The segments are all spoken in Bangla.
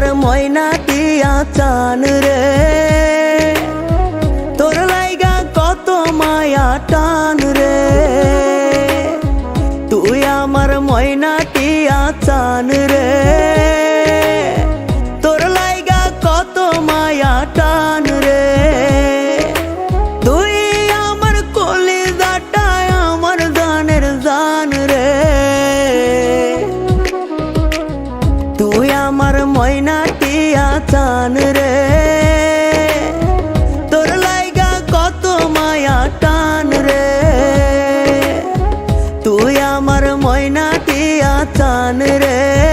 আমার ময়না টিয়া চান রে। তোর লাইগা কত মায়া টান রে। তুই আমার ময়না টিয়া চান রে। তোর লাইগা কত মায়া টান রে। তুই ময়না টিয়া চান রে তোর লাইগা কত মায়া টান রে তুই আমার ময়না টিয়া চান রে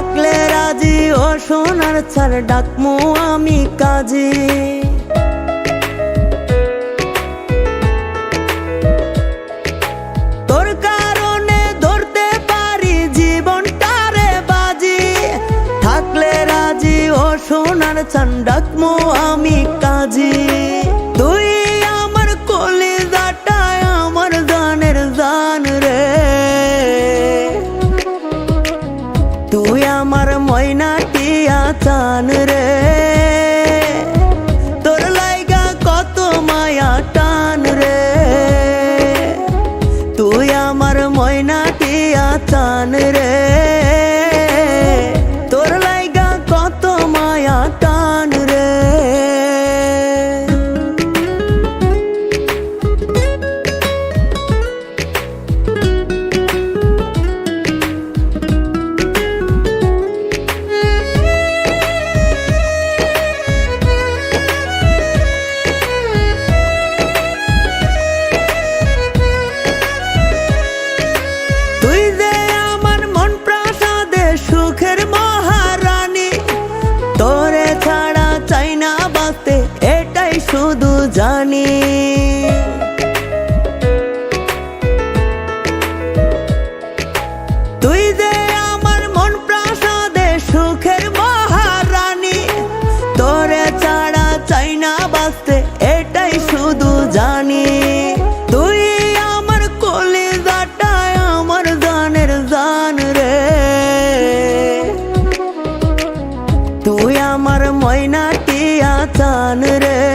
থাকলে রাজি ও সোনার ছাড় ডাকমু আমি কাজী। সোনার চান ডাকমু আমি কাজী। ময়না টিয়া চান রে। জানি। তুই যে আমার মন প্রাসাদে সুখের মহারানী, তোরে ছাড়া চাই না বাঁচতে, এটাই শুধু জানি। তুই আমার কলিজাটায় আমার গানের জান রে। তুই আমার ময়না টিয়া চান রে।